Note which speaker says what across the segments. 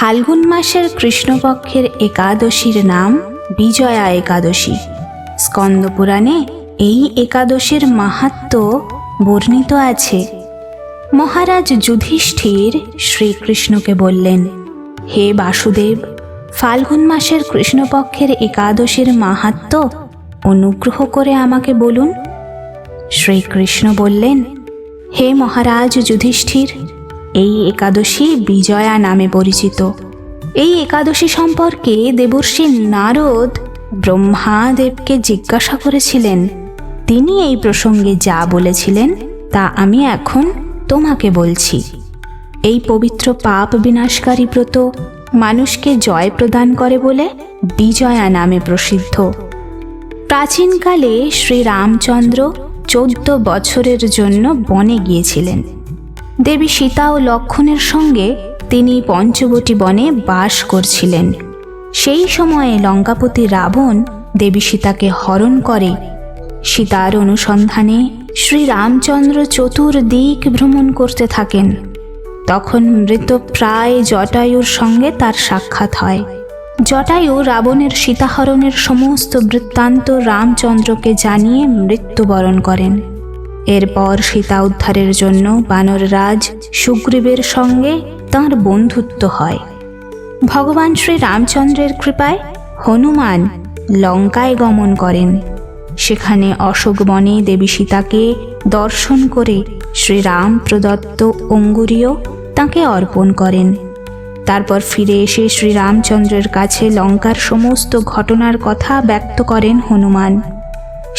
Speaker 1: ফাল্গুন মাসের কৃষ্ণপক্ষের একাদশীর নাম বিজয়া একাদশী। স্কন্দপুরাণে এই একাদশীর মাহাত্ম্য বর্ণিত আছে। মহারাজ যুধিষ্ঠির শ্রীকৃষ্ণকে বললেন, হে বাসুদেব, ফাল্গুন মাসের কৃষ্ণপক্ষের একাদশীর মাহাত্ম্য অনুগ্রহ করে আমাকে বলুন। শ্রীকৃষ্ণ বললেন, হে মহারাজ যুধিষ্ঠির এই একাদশী বিজয়া নামে পরিচিত। এই একাদশী সম্পর্কে দেবর্ষি নারদ ব্রহ্মাদেবকে জিজ্ঞাসা করেছিলেন, তিনি এই প্রসঙ্গে যা বলেছিলেন তা আমি এখন তোমাকে বলছি। এই পবিত্র পাপ বিনাশকারী ব্রত মানুষকে জয় প্রদান করে বলে বিজয়া নামে প্রসিদ্ধ। প্রাচীনকালে শ্রীরামচন্দ্র চোদ্দ বছরের জন্য বনে গিয়েছিলেন। দেবী সীতা ও লক্ষণের সঙ্গে তিনি পঞ্চবটি বনে বাস করছিলেন। সেই সময়ে লঙ্কাপতি রাবণ দেবী সীতাকে হরণ করে। সীতার অনুসন্ধানে শ্রীরামচন্দ্র চতুর্দিক ভ্রমণ করতে থাকেন। তখন মৃত প্রায় জটায়ুর সঙ্গে তার সাক্ষাৎ হয়। জটায়ু রাবণের সীতাহরণের সমস্ত বৃত্তান্ত রামচন্দ্রকে জানিয়ে মৃত্যুবরণ করেন। এরপর সীতা উদ্ধারের জন্য বানররাজ সুগ্রীবের সঙ্গে তাঁর বন্ধুত্ব হয়। ভগবান শ্রী রামচন্দ্রের কৃপায় হনুমান লঙ্কায় গমন করেন। সেখানে অশোক বনে দেবী সীতাকে দর্শন করে শ্রীরাম প্রদত্ত অঙ্গুরীয় তাকে অর্পণ করেন। তারপর ফিরে এসে শ্রীরামচন্দ্রের কাছে লঙ্কার সমস্ত ঘটনার কথা ব্যক্ত করেন হনুমান।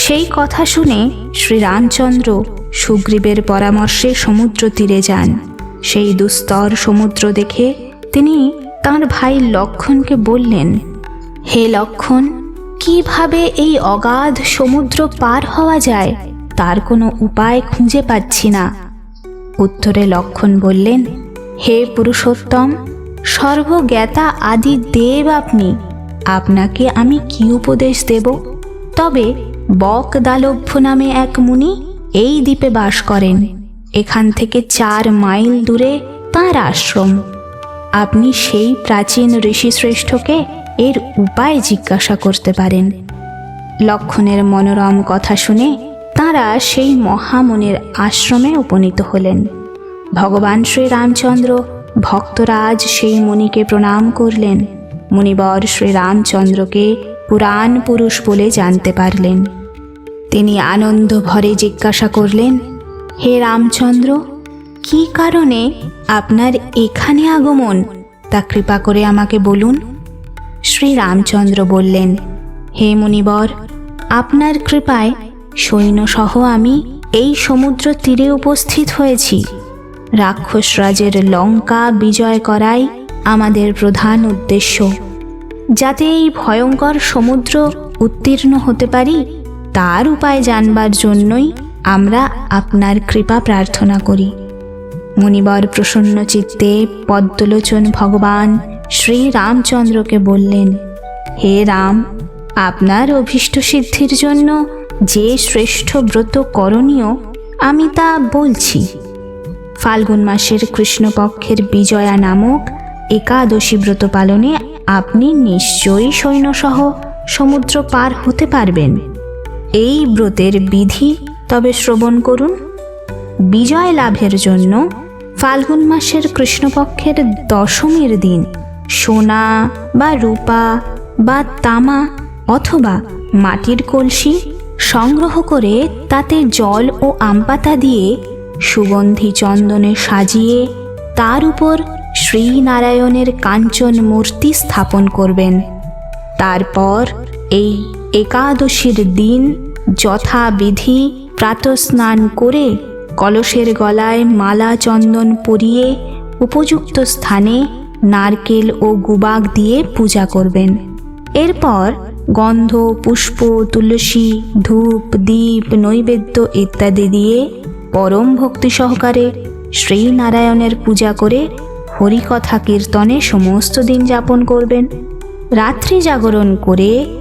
Speaker 1: সেই কথা শুনে শ্রীরামচন্দ্র সুগ্রীবের পরামর্শে সমুদ্র তীরে যান। সেই দুস্তর সমুদ্র দেখে তিনি তাঁর ভাই লক্ষণকে বললেন, হে লক্ষণ, কীভাবে এই অগাধ সমুদ্র পার হওয়া যায়? তার কোনো উপায় খুঁজে পাচ্ছি না। উত্তরে লক্ষণ বললেন, হে পুরুষোত্তম, সর্বজ্ঞাতা আদি দেব আপনি। আপনাকে আমি কি উপদেশ দেব? তবে বক দালভ্য নামে এক মুনি এই দ্বীপে বাস করেন। এখান থেকে চার মাইল দূরে তার আশ্রম। আপনি সেই প্রাচীন ঋষিশ্রেষ্ঠকে এর উপায় জিজ্ঞাসা করতে পারেন। লক্ষণের মনোরম কথা শুনে তাঁরা সেই মহামুনির আশ্রমে উপনীত হলেন। ভগবান শ্রীরামচন্দ্র ভক্তরাজ সেই মুনিকে প্রণাম করলেন। মুনিবর শ্রীরামচন্দ্রকে পুরাণ পুরুষ বলে জানতে পারলেন। তিনি আনন্দ ভরে জিজ্ঞাসা করলেন, হে রামচন্দ্র, কি কারণে আপনার এখানে আগমন? তা কৃপা করে আমাকে বলুন। শ্রী রামচন্দ্র বললেন, হে মুনিবর, আপনার কৃপায় সৈন্যসহ আমি এই সমুদ্র তীরে উপস্থিত হয়েছি। রাক্ষসরাজের লঙ্কা বিজয় করাই আমাদের প্রধান উদ্দেশ্য। যাতে এই ভয়ঙ্কর সমুদ্র উত্তীর্ণ হতে পারি তার উপায় জানবার জন্যই আমরা আপনার কৃপা প্রার্থনা করি। মুনিবর প্রসন্ন চিত্তে পদ্মলোচন ভগবান শ্রী রামচন্দ্রকে বললেন, হে রাম, আপনার অভীষ্ট সিদ্ধির জন্য যে শ্রেষ্ঠ ব্রত করণীয়, আমি তা বলছি। ফাল্গুন মাসের কৃষ্ণপক্ষের বিজয়া নামক একাদশী ব্রত পালনে আপনি নিশ্চয়ই সৈন্যসহ সমুদ্র পার হতে পারবেন। এই ব্রতের বিধি তবে শ্রবণ করুন। বিজয় লাভের জন্য ফাল্গুন মাসের কৃষ্ণপক্ষের দশমীর দিন সোনা বা রূপা বা তামা অথবা মাটির কলসি সংগ্রহ করে তাতে জল ও আমপাতা দিয়ে সুগন্ধি চন্দনে সাজিয়ে তার উপর শ্রীনারায়ণের কাঞ্চন মূর্তি স্থাপন করবেন। তারপর এই একাদশীর দিন যথাবিধি প্রাতস্নান করে কলসের গলায় মালা চন্দন পরিয়ে উপযুক্ত স্থানে নারকেল ও গুবাক দিয়ে পূজা করবেন। এরপর গন্ধ, পুষ্প, তুলসী, ধূপ, দীপ, নৈবেদ্য ইত্যাদি দিয়ে পরম ভক্তি সহকারে শ্রীনারায়ণের পূজা করে হরিকথা কীর্তনে সমস্ত দিন যাপন করবেন। রাত্রি জাগরণ করে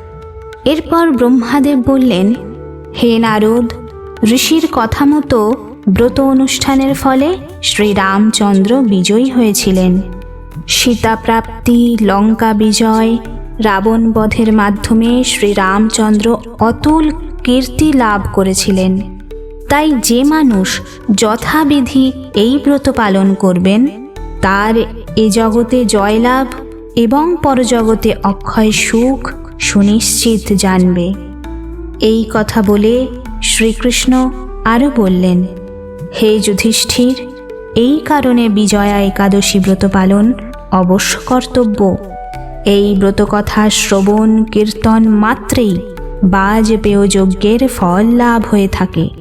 Speaker 1: এরপর ব্রহ্মাদেব বললেন, হে নারদ, ঋষির কথা মতো ব্রত অনুষ্ঠানের ফলে শ্রীরামচন্দ্র বিজয়ী হয়েছিলেন। সীতা প্রাপ্তি লঙ্কা বিজয়, রাবণ বধের মাধ্যমে শ্রীরামচন্দ্র অতুল কীর্তি লাভ করেছিলেন। তাই যে মানুষ যথাবিধি এই ব্রত পালন করবেন, তার এ জগতে জয়লাভ এবং পরজগতে অক্ষয় সুখ সুনিশ্চিত জানবে। এই কথা বলে শ্রীকৃষ্ণ আরও বললেন, হে যুধিষ্ঠির, এই কারণে বিজয়া একাদশী ব্রত পালন অবশ্য কর্তব্য। এই ব্রতকথা শ্রবণ কীর্তন মাত্রেই বাজপেয় যজ্ঞের ফল লাভ হয়ে থাকে।